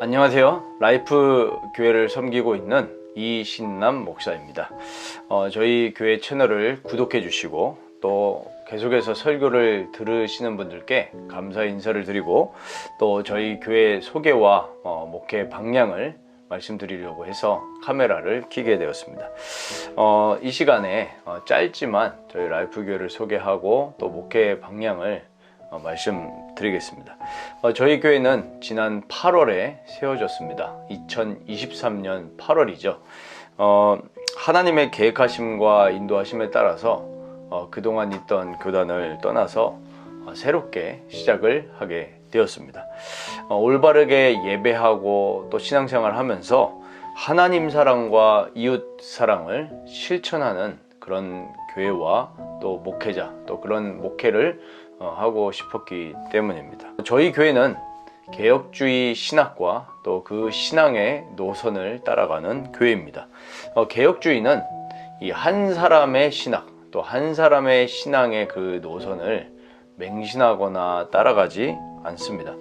안녕하세요. 라이프 교회를 섬기고 있는 이신남 목사입니다. 어, 저희 교회 채널을 구독해 주시고 또 계속해서 설교를 들으시는 분들께 감사 인사를 드리고 또 저희 교회 소개와 어, 목회 방향을 말씀드리려고 해서 카메라를 켜게 되었습니다. 어, 이 시간에 어, 짧지만 저희 라이프 교회를 소개하고 또 목회 방향을 어, 말씀드리겠습니다. 어, 저희 교회는 지난 8월에 세워졌습니다. 2023년 8월이죠. 어, 하나님의 계획하심과 인도하심에 따라서 어, 그동안 있던 교단을 떠나서 어, 새롭게 시작을 하게 되었습니다. 어, 올바르게 예배하고 또 신앙생활 하면서 하나님 사랑과 이웃 사랑을 실천하는 그런 교회와 또 목회자 또 그런 목회를 어, 하고 싶었기 때문입니다. 저희 교회는 개혁주의 신학과 또 그 신앙의 노선을 따라가는 교회입니다. 어, 개혁주의는 이 한 사람의 신학 또 한 사람의 신앙의 그 노선을 맹신하거나 따라가지 않습니다.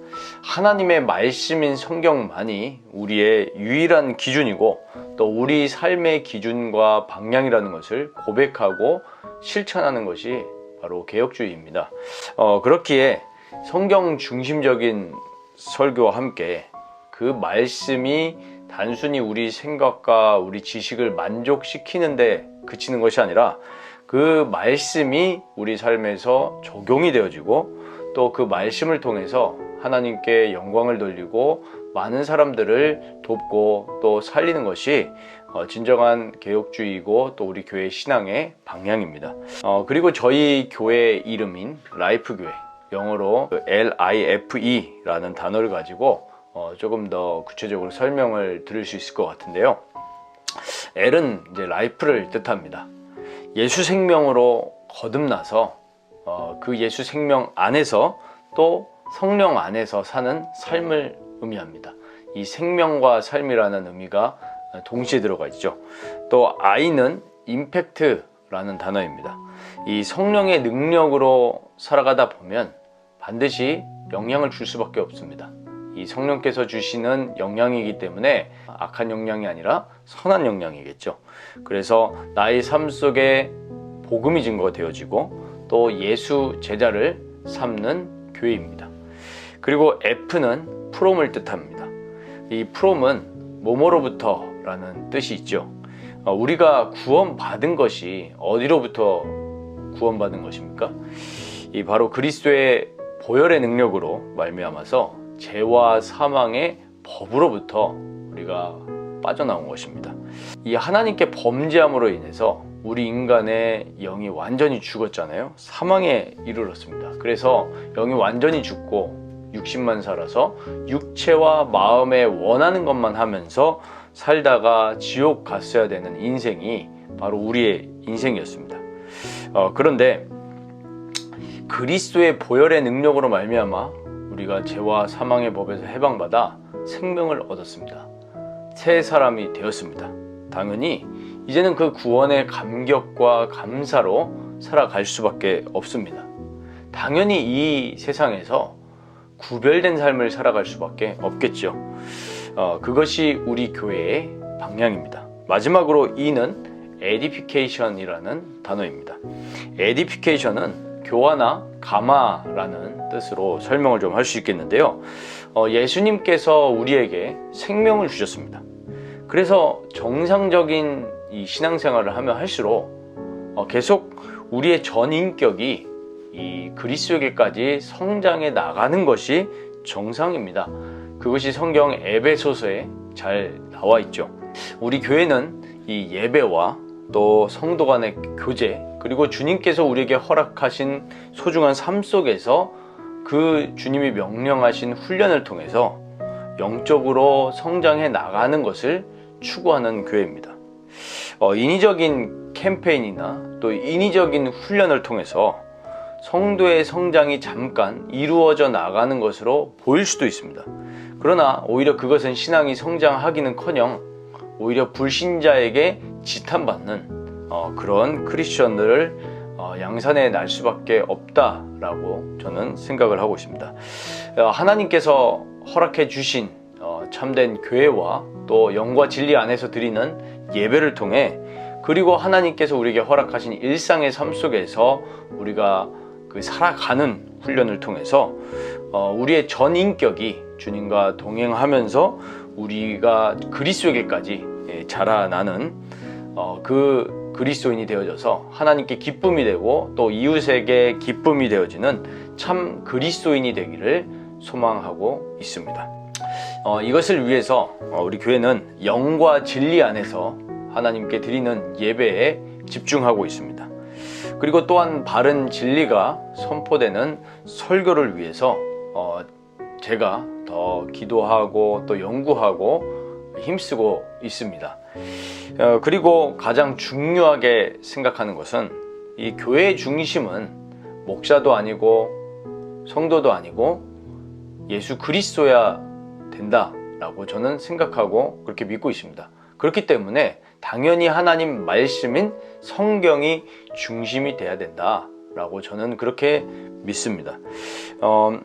하나님의 말씀인 성경만이 우리의 유일한 기준이고 또 우리 삶의 기준과 방향이라는 것을 고백하고 실천하는 것이 바로 개혁주의입니다. 어, 그렇기에 성경 중심적인 설교와 함께 그 말씀이 단순히 우리 생각과 우리 지식을 만족시키는데 그치는 것이 아니라 그 말씀이 우리 삶에서 적용이 되어지고 또 그 말씀을 통해서 하나님께 영광을 돌리고 많은 사람들을 돕고 또 살리는 것이 어, 진정한 개혁주의이고 또 우리 교회 신앙의 방향입니다. 어, 그리고 저희 교회 이름인 라이프 교회 영어로 L-I-F-E라는 단어를 가지고 어, 조금 더 구체적으로 설명을 드릴 수 있을 것 같은데요. L은 이제 라이프를 뜻합니다. 예수 생명으로 거듭나서 어, 그 예수 생명 안에서 또 성령 안에서 사는 삶을 의미합니다. 이 생명과 삶이라는 의미가 동시에 들어가 있죠. 또 I는 임팩트라는 단어입니다. 이 성령의 능력으로 살아가다 보면 반드시 영향을 줄 수밖에 없습니다. 이 성령께서 주시는 영향이기 때문에 악한 영향이 아니라 선한 영향이겠죠. 그래서 나의 삶 속에 복음이 증거되어지고 또 예수 제자를 삼는 교회입니다. 그리고 F는 프롬을 뜻합니다. 이 프롬은 뭐뭐로부터 라는 뜻이 있죠. 어, 우리가 구원받은 것이 어디로부터 구원받은 것입니까? 이 바로 그리스도의 보혈의 능력으로 말미암아서 죄와 사망의 법으로부터 우리가 빠져나온 것입니다. 이 하나님께 범죄함으로 인해서 우리 인간의 영이 완전히 죽었잖아요. 사망에 이르렀습니다. 그래서 영이 완전히 죽고 육신만 살아서 육체와 마음에 원하는 것만 하면서 살다가 지옥 갔어야 되는 인생이 바로 우리의 인생이었습니다. 어, 그런데 그리스도의 보혈의 능력으로 말미암아 우리가 죄와 사망의 법에서 해방받아 생명을 얻었습니다. 새 사람이 되었습니다. 당연히 이제는 그 구원의 감격과 감사로 살아갈 수밖에 없습니다. 당연히 이 세상에서 구별된 삶을 살아갈 수밖에 없겠죠. 어, 그것이 우리 교회의 방향입니다. 마지막으로 이는 edification이라는 단어입니다. edification은 교화나 감화라는 뜻으로 설명을 좀 할 수 있겠는데요. 어, 예수님께서 우리에게 생명을 주셨습니다. 그래서 정상적인 이 신앙생활을 하면 할수록 어, 계속 우리의 전인격이 이 그리스도에게까지 성장해 나가는 것이 정상입니다. 그것이 성경 에베소서에 잘 나와 있죠. 우리 교회는 이 예배와 또 성도 간의 교제 그리고 주님께서 우리에게 허락하신 소중한 삶 속에서 그 주님이 명령하신 훈련을 통해서 영적으로 성장해 나가는 것을 추구하는 교회입니다. 어, 인위적인 캠페인이나 또 인위적인 훈련을 통해서 성도의 성장이 잠깐 이루어져 나가는 것으로 보일 수도 있습니다. 그러나 오히려 그것은 신앙이 성장하기는커녕 오히려 불신자에게 지탄받는 어, 그런 크리스천들을 어, 양산에 날 수밖에 없다라고 저는 생각을 하고 있습니다. 어, 하나님께서 허락해 주신 어, 참된 교회와 또 영과 진리 안에서 드리는 예배를 통해 그리고 하나님께서 우리에게 허락하신 일상의 삶 속에서 우리가 그 살아가는 훈련을 통해서 어, 우리의 전 인격이 주님과 동행하면서 우리가 그리스도에게까지 예, 자라나는 어, 그 그리스도인이 되어져서 하나님께 기쁨이 되고 또 이웃에게 기쁨이 되어지는 참 그리스도인이 되기를 소망하고 있습니다. 어, 이것을 위해서 어, 우리 교회는 영과 진리 안에서 하나님께 드리는 예배에 집중하고 있습니다. 그리고 또한 바른 진리가 선포되는 설교를 위해서 어, 제가 더 기도하고 또 연구하고 힘쓰고 있습니다. 어, 그리고 가장 중요하게 생각하는 것은 이 교회의 중심은 목사도 아니고 성도도 아니고 예수 그리스도야 된다라고 저는 생각하고 그렇게 믿고 있습니다. 그렇기 때문에 당연히 하나님 말씀인 성경이 중심이 돼야 된다라고 저는 그렇게 믿습니다. 어,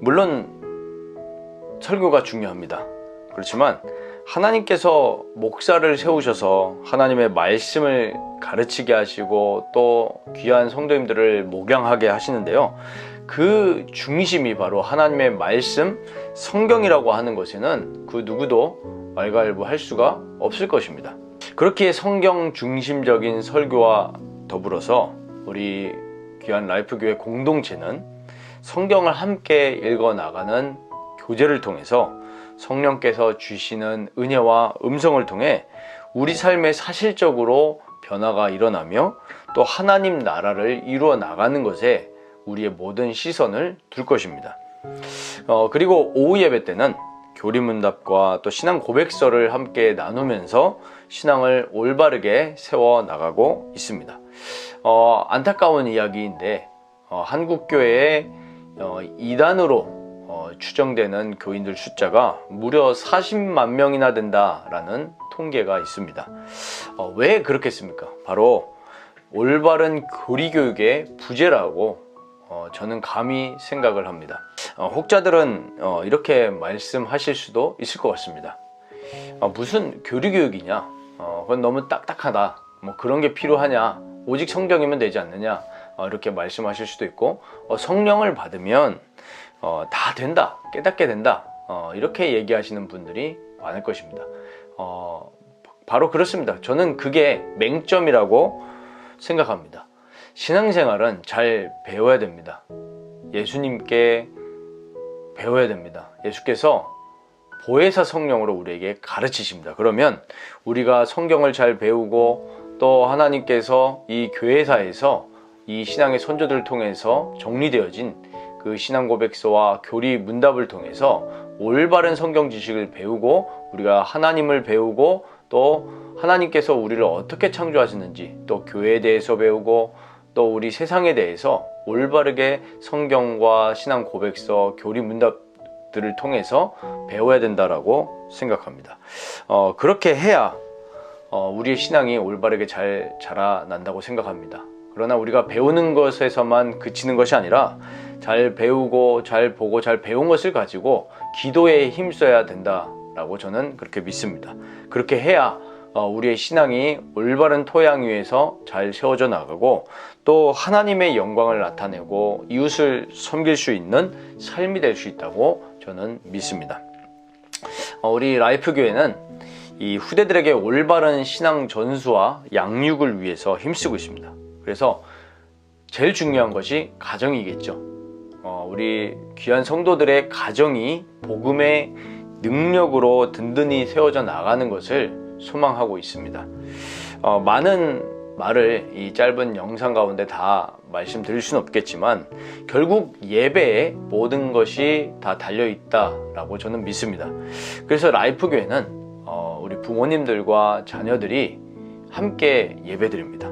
물론 설교가 중요합니다. 그렇지만 하나님께서 목사를 세우셔서 하나님의 말씀을 가르치게 하시고 또 귀한 성도님들을 목양하게 하시는데요. 그 중심이 바로 하나님의 말씀, 성경이라고 하는 것에는 그 누구도 말갈부할 수가 없을 것입니다. 그렇기에 성경 중심적인 설교와 더불어서 우리 귀한 라이프 교회 공동체는 성경을 함께 읽어 나가는 교제를 통해서 성령께서 주시는 은혜와 음성을 통해 우리 삶에 사실적으로 변화가 일어나며 또 하나님 나라를 이루어 나가는 것에 우리의 모든 시선을 둘 것입니다. 어, 그리고 오후 예배 때는 교리문답과 또 신앙 고백서를 함께 나누면서 신앙을 올바르게 세워 나가고 있습니다. 어, 안타까운 이야기인데 어, 한국 교회의 어, 이단으로 어, 추정되는 교인들 숫자가 무려 40만 명이나 된다라는 통계가 있습니다. 어, 왜 그렇겠습니까? 바로 올바른 교리 교육의 부재라고 어, 저는 감히 생각을 합니다. 어, 혹자들은 어, 이렇게 말씀하실 수도 있을 것 같습니다. 어, 무슨 교리 교육이냐? 어, 그건 너무 딱딱하다. 뭐 그런 게 필요하냐? 오직 성경이면 되지 않느냐? 어, 이렇게 말씀하실 수도 있고 어, 성령을 받으면 어, 다 된다, 깨닫게 된다. 어, 이렇게 얘기하시는 분들이 많을 것입니다. 어, 바로 그렇습니다. 저는 그게 맹점이라고 생각합니다. 신앙생활은 잘 배워야 됩니다. 예수님께 배워야 됩니다. 예수께서 보혜사 성령으로 우리에게 가르치십니다. 그러면 우리가 성경을 잘 배우고 또 하나님께서 이 교회사에서 이 신앙의 선조들을 통해서 정리되어진 그 신앙 고백서와 교리 문답을 통해서 올바른 성경 지식을 배우고 우리가 하나님을 배우고 또 하나님께서 우리를 어떻게 창조하셨는지 또 교회에 대해서 배우고 또 우리 세상에 대해서 올바르게 성경과 신앙 고백서, 교리 문답들을 통해서 배워야 된다라고 생각합니다. 어, 그렇게 해야 어, 우리의 신앙이 올바르게 잘 자라난다고 생각합니다. 그러나 우리가 배우는 것에서만 그치는 것이 아니라 잘 배우고 잘 보고 잘 배운 것을 가지고 기도에 힘써야 된다라고 저는 그렇게 믿습니다. 그렇게 해야 어, 우리의 신앙이 올바른 토양 위에서 잘 세워져 나가고 또 하나님의 영광을 나타내고 이웃을 섬길 수 있는 삶이 될 수 있다고 저는 믿습니다. 어, 우리 라이프 교회는 이 후대들에게 올바른 신앙 전수와 양육을 위해서 힘쓰고 있습니다. 그래서 제일 중요한 것이 가정이겠죠. 어, 우리 귀한 성도들의 가정이 복음의 능력으로 든든히 세워져 나가는 것을 소망하고 있습니다. 어, 많은 말을 이 짧은 영상 가운데 다 말씀드릴 수는 없겠지만 결국 예배에 모든 것이 다 달려 있다라고 저는 믿습니다. 그래서 라이프 교회는 어, 우리 부모님들과 자녀들이 함께 예배드립니다.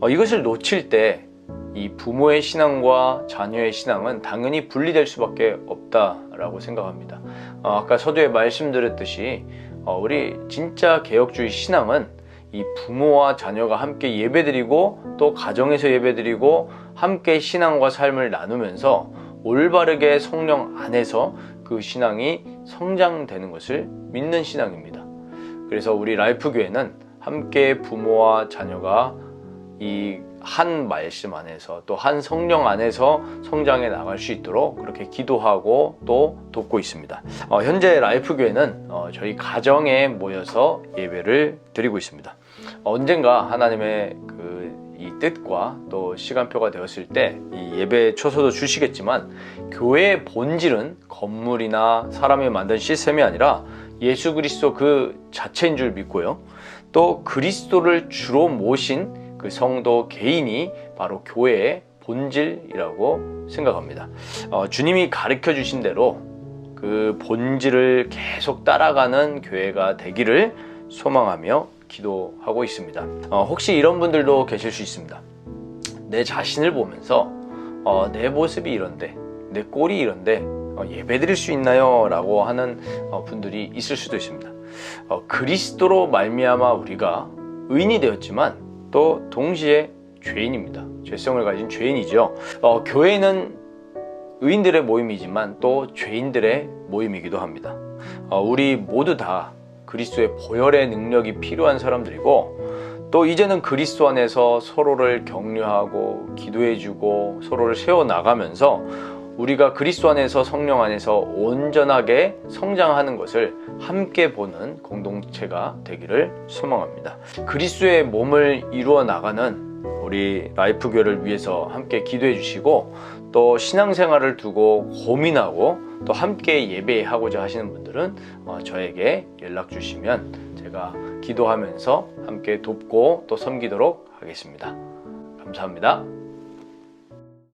어, 이것을 놓칠 때 이 부모의 신앙과 자녀의 신앙은 당연히 분리될 수밖에 없다라고 생각합니다. 어, 아까 서두에 말씀드렸듯이 어, 우리 진짜 개혁주의 신앙은 이 부모와 자녀가 함께 예배드리고 또 가정에서 예배드리고 함께 신앙과 삶을 나누면서 올바르게 성령 안에서 그 신앙이 성장되는 것을 믿는 신앙입니다. 그래서 우리 라이프 교회는 함께 부모와 자녀가 이 한 말씀 안에서 또 한 성령 안에서 성장해 나갈 수 있도록 그렇게 기도하고 또 돕고 있습니다. 어, 현재 라이프 교회는 어, 저희 가정에 모여서 예배를 드리고 있습니다. 어, 언젠가 하나님의 그 이 뜻과 또 시간표가 되었을 때 이 예배 초소도 주시겠지만 교회의 본질은 건물이나 사람이 만든 시스템이 아니라 예수 그리스도 그 자체인 줄 믿고요. 또 그리스도를 주로 모신 그 성도 개인이 바로 교회의 본질이라고 생각합니다. 어, 주님이 가르쳐 주신 대로 그 본질을 계속 따라가는 교회가 되기를 소망하며 기도하고 있습니다. 어, 혹시 이런 분들도 계실 수 있습니다. 내 자신을 보면서 어, 내 모습이 이런데 내 꼴이 이런데 어, 예배 드릴 수 있나요? 라고 하는 어, 분들이 있을 수도 있습니다. 어, 그리스도로 말미암아 우리가 의인이 되었지만 또 동시에 죄인입니다. 죄성을 가진 죄인이죠. 어, 교회는 의인들의 모임이지만 또 죄인들의 모임이기도 합니다. 어, 우리 모두 다 그리스도의 보혈의 능력이 필요한 사람들이고 또 이제는 그리스도 안에서 서로를 격려하고 기도해주고 서로를 세워 나가면서 우리가 그리스도 안에서 성령 안에서 온전하게 성장하는 것을 함께 보는 공동체가 되기를 소망합니다. 그리스도의 몸을 이루어 나가는 우리 라이프 교회를 위해서 함께 기도해 주시고 또 신앙생활을 두고 고민하고 또 함께 예배하고자 하시는 분들은 어, 저에게 연락 주시면 제가 기도하면서 함께 돕고 또 섬기도록 하겠습니다. 감사합니다.